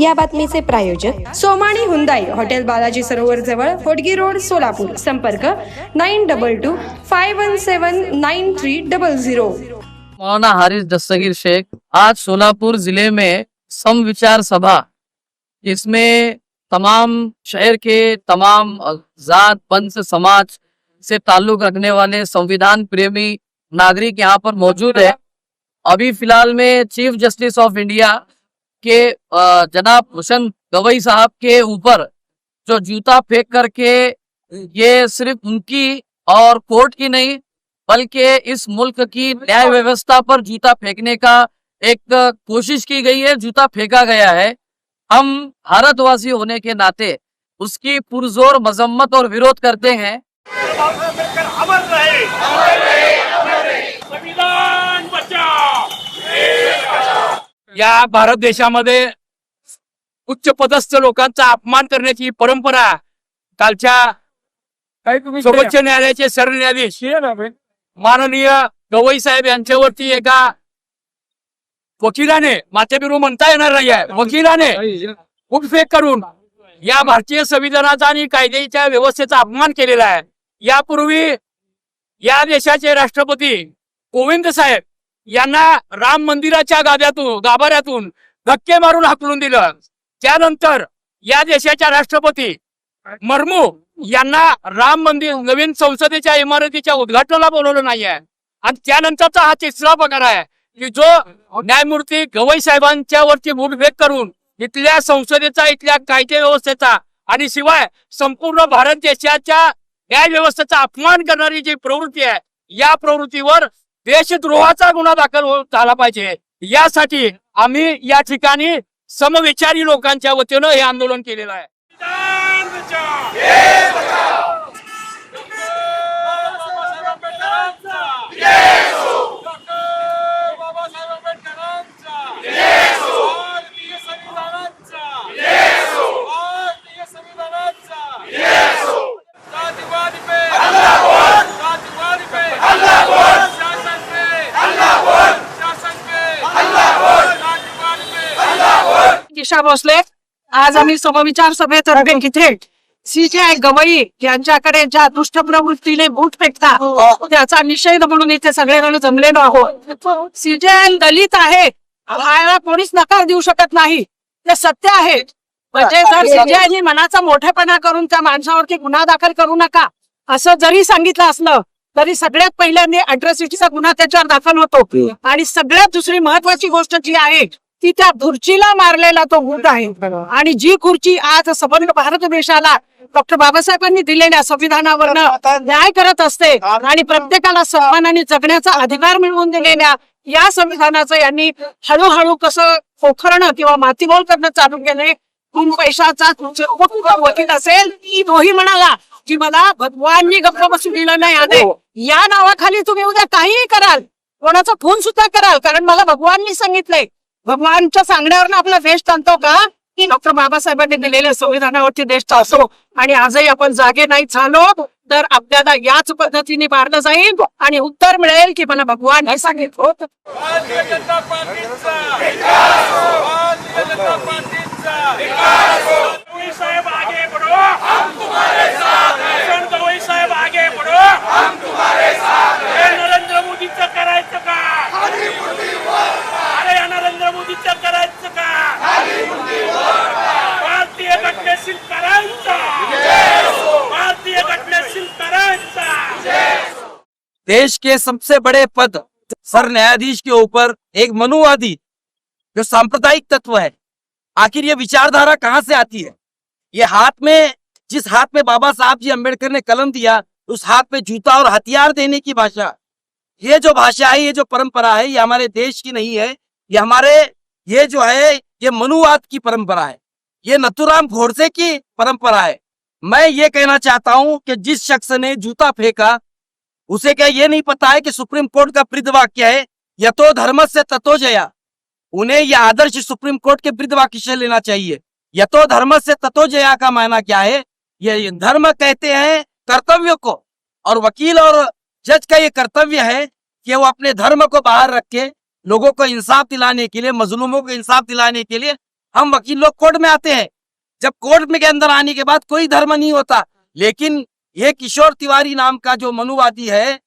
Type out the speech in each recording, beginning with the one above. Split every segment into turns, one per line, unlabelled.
या बातमीचे प्रायोजक Somani Hyundai hotel Balaji सरोवर जवळ होडगी रोड सोलापूर. संपर्क nine double two five one seven nine three double zero.
Maulana Haris Dastagir Shaikh आज सोलापुर जिले में सम विचार सभा इसमें तमाम शहर के तमाम जात पंथ समाज से ताल्लुक रखने वाले संविधान प्रेमी नागरिक यहाँ पर मौजूद है। अभी फिलहाल में चीफ जस्टिस ऑफ इंडिया के जनाब हुसैन गवई साहब के ऊपर जो जूता फेंक करके, ये सिर्फ़ उनकी और कोर्ट की नहीं, बल्कि इस मुल्क की न्याय व्यवस्था पर जूता फेंकने का एक कोशिश की गई है, जूता फेंका गया है। हम भारतवासी होने के नाते उसकी पुरजोर मजम्मत और विरोध करते हैं।
या भारत देशामध्ये उच्च पदस्थ लोकांचा अपमान करण्याची परंपरा कालच्या सर्वोच्च न्यायालयाचे सरन्यायाधीश माननीय गवई साहेब यांच्यावरती एका वकिलाने माथेबिरू म्हणता येणार नाही आहे वकिलाने फुटफेक करून या भारतीय संविधानाचा आणि कायद्याच्या व्यवस्थेचा अपमान केलेला आहे. यापूर्वी या देशाचे राष्ट्रपती कोविंद साहेब यांना राम मंदिराच्या गाद्यातून गाभाऱ्यातून धक्के मारून हाकलून दिलं. त्यानंतर या देशाच्या राष्ट्रपती मर्मू यांना राम मंदिर नवीन संसदेच्या इमारतीच्या उद्घाटनाला बोलवलं नाहीये. आणि त्यानंतरचा हा तिसरा प्रकार आहे की जो न्यायमूर्ती गवई साहेबांच्या वरती मुठभेद करून इथल्या संसदेचा इथल्या कायदे व्यवस्थेचा आणि शिवाय संपूर्ण भारत देशाच्या न्याय व्यवस्थेचा अपमान करणारी जी प्रवृत्ती आहे या प्रवृत्तीवर देशद्रोहाचा गुन्हा दाखल हो- झाला पाहिजे. यासाठी आम्ही या ठिकाणी समविचारी लोकांच्या वतीनं हे आंदोलन केलेलं आहे.
दिशा भोसले. आज आम्ही समविचार सभेतर्फे इथे सीजीआय गवई यांच्याकडे ज्या दुष्ट प्रवृत्तीने बूट फेकतात त्याचा निषेध म्हणून इथे सगळेजण जमलेलो आहोत. सीजीआय दलित आहे. कोणीच नकार देऊ शकत नाही. ते सत्य आहे. म्हणजे जर सीजीआयनी मनाचा मोठेपणा करून त्या माणसावरती गुन्हा दाखल करू नका. असं जरी सांगितलं असलं तरी सगळ्यात पहिल्यांदा अट्रॉसिटीचा गुन्हा त्याच्यावर दाखल होतो. आणि सगळ्यात दुसरी महत्वाची गोष्ट जी आहे ती त्या खुर्चीला मारलेला तो बूट आहे. आणि जी खुर्ची आज समग्र भारत देशाला डॉक्टर बाबासाहेबांनी दिलेल्या संविधानावरनं न्याय करत असते आणि प्रत्येकाला सन्मानाने जगण्याचा अधिकार मिळवून दिलेल्या या संविधानाचं यांनी हळूहळू कसं पोखरणं किंवा मातीमोल करणं चालू केले पैशाचा वकील असेल की तोही म्हणाला की मला भगवाननी गप्प बसू दिलं नाही आले या नावाखाली तुम्ही उद्या काहीही कराल कोणाचा फोन सुद्धा कराल कारण मला भगवाननी सांगितलंय. भगवानच्या सांगण्यावर आपला देश चालतो का? की डॉक्टर बाबासाहेबांनी दिलेल्या संविधानावरती देश चालतो. आणि आजही आपण जागे नाही झालो तर आपल्याला याच पद्धतीने मारलं जाईल आणि उत्तर मिळेल की मला भगवान हे सांगितलं होत.
भारतीय जनता पार्टीचा!
देश के सबसे बड़े पद सर न्यायाधीश के ऊपर एक मनुवादी, जो सांप्रदायिक तत्व है। आखिर ये विचारधारा कहाँ से आती है? ये हाथ में, जिस हाथ में बाबा साहब जी अंबेडकर ने कलम दिया, उस हाथ में जूता और हथियार देने की भाषा। ये जो भाषा है, ये जो परंपरा है, ये हमारे देश की नहीं है। ये हमारे, ये जो है, ये मनुवाद की परंपरा है। ये नथुराम घोड़से की परंपरा है। मैं ये कहना चाहता हूँ कि जिस शख्स ने जूता फेंका उसे क्या ये नहीं पता है कि सुप्रीम कोर्ट का वृद्ध वाक्य है यथो धर्म से ततो जया? उन्हें यह आदर्श सुप्रीम कोर्ट के वृद्ध वाक्य से लेना चाहिए। यथो धर्म से ततो जया का मायना क्या है? ये धर्म कहते हैं कर्तव्य को, और वकील और जज का ये कर्तव्य है कि वो अपने धर्म को बाहर रख के लोगों को इंसाफ दिलाने के लिए, मजलूमों को इंसाफ दिलाने के लिए हम वकील लोग कोर्ट में आते हैं। जब कोर्ट में के अंदर आने के बाद कोई धर्म नहीं होता, लेकिन ये किशोर तिवारी नाम का जो मनुवादी है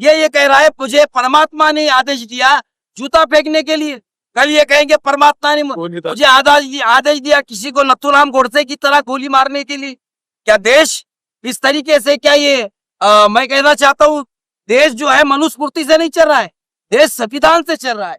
ये ये कह रहा है मुझे परमात्मा ने आदेश दिया जूता फेंकने के लिए। कल ये कहेंगे परमात्मा ने मुझे आदेश आदेश दिया किसी को नथुराम गोडसे की तरह गोली मारने के लिए। क्या देश इस तरीके से क्या ये आ, मैं कहना चाहता हूँ देश जो है मनुस्मृति से नहीं चल रहा है देश संविधान से चल रहा है।